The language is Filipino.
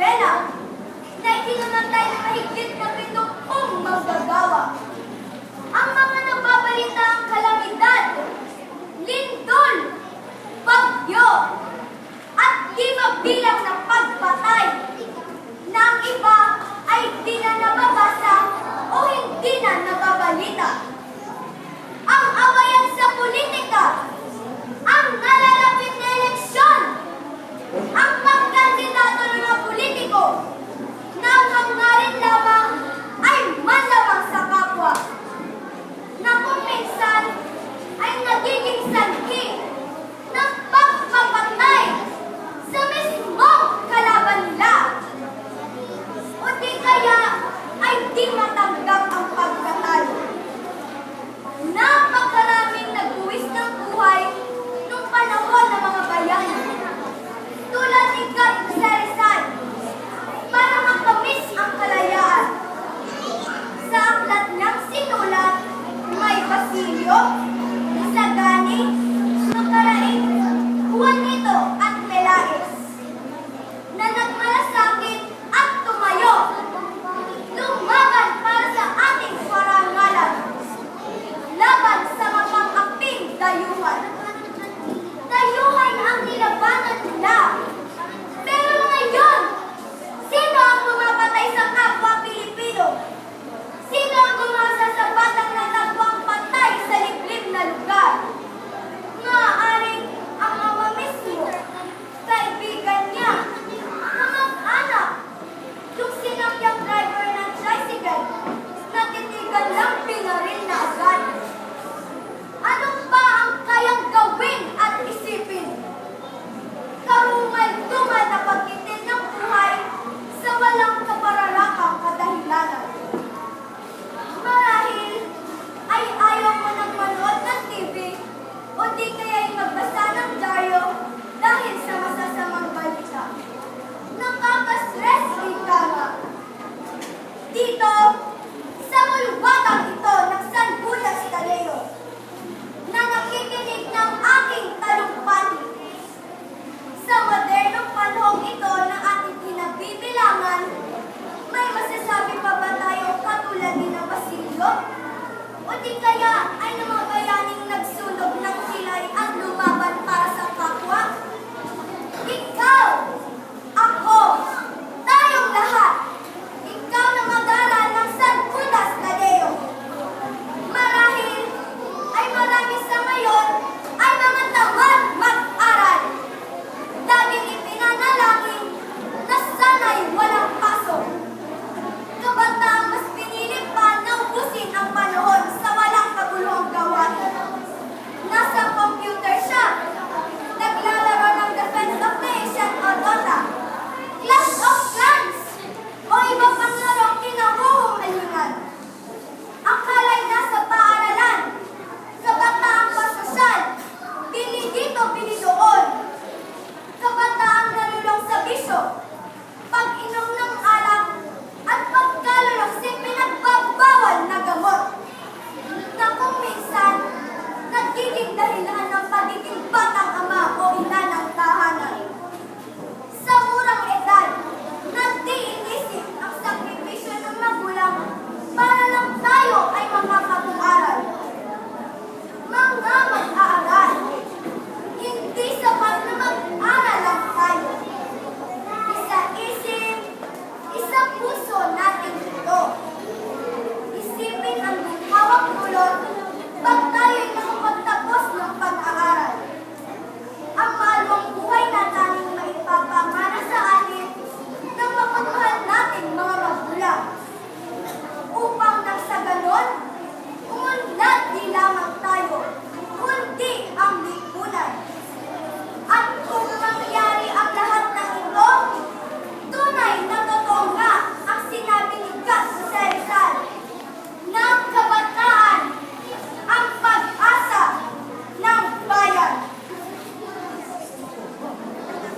umbrella. Dahil naman tayo mahigit na pitong magagawa. 没有。